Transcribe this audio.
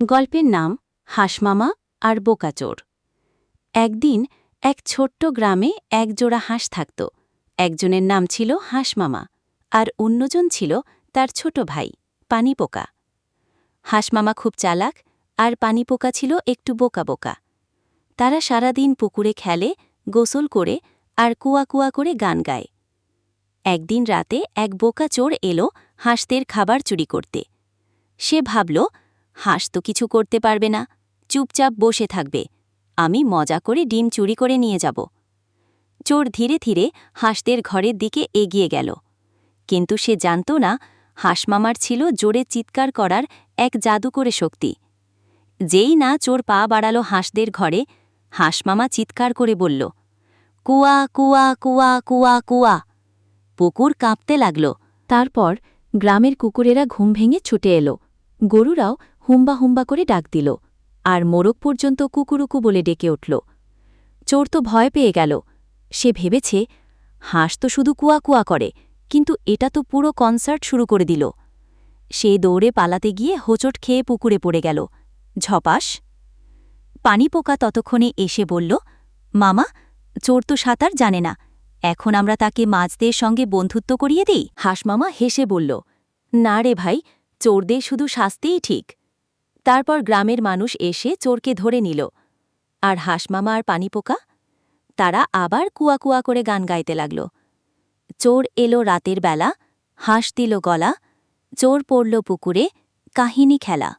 গল্পের নাম হাঁসমামা আর বোকাচোর। একদিন এক ছোট্ট গ্রামে এক জোড়া হাঁস থাকত। একজনের নাম ছিল হাঁসমামা আর অন্যজন ছিল তার ছোট ভাই পানিপোকা। হাঁসমামা খুব চালাক আর পানিপোকা ছিল একটু বোকা বোকা। তারা সারাদিন পুকুরে খেলে, গোসল করে আর কুয়া কুয়া করে গান গায়। একদিন রাতে এক বোকা চোর এলো হাঁসদের খাবার চুরি করতে। সে ভাবল হাঁস তো কিছু করতে পারবে না, চুপচাপ বসে থাকবে। আমি মজা করে ডিম চুরি করে নিয়ে যাব। চোর ধীরে ধীরে হাঁসদের ঘরের দিকে এগিয়ে গেল। কিন্তু সে জানত না হাঁসমামার ছিল জোরে চিৎকার করার এক জাদু করে শক্তি। যেই না চোর পা বাড়ালো হাঁসদের ঘরে হাঁসমামা চিৎকার করে বলল, কুয়া কুয়া কুয়া কুয়া কুয়া। পুকুর কাঁপতে লাগল। তারপর গ্রামের কুকুরেরা ঘুম ভেঙে ছুটে এলো। গরুরাও হুম্বা হুম্বা করে ডাক দিল, আর মোরগ পর্যন্ত কুকুরুকু বলে ডেকে উঠল। চোর তো ভয় পেয়ে গেল। সে ভেবেছে, হাঁস তো শুধু কুয়া কুয়া করে, কিন্তু এটা তো পুরো কনসার্ট শুরু করে দিল। সে দৌড়ে পালাতে গিয়ে হোঁচট খেয়ে পুকুরে পড়ে গেল। ঝপাস। পানিপোকা ততক্ষণে এসে বলল, মামা, চোর তো সাঁতার জানে না। এখন আমরা তাকে মাছদের সঙ্গে বন্ধুত্ব করিয়ে দিই? হাঁসমামা হেসে বলল, না রে ভাই, চোরদের শুধু শাস্তিই ঠিক। তারপর গ্রামের মানুষ এসে চোরকে ধরে নিল। আর হাঁসমামা আর পানিপোকা? তারা আবার কুয়া কুয়া করে গান গাইতে লাগল। চোর এলো রাতের বেলা, হাঁস দিল গলা, চোর পড়ল পুকুরে, কাহিনী খেলা।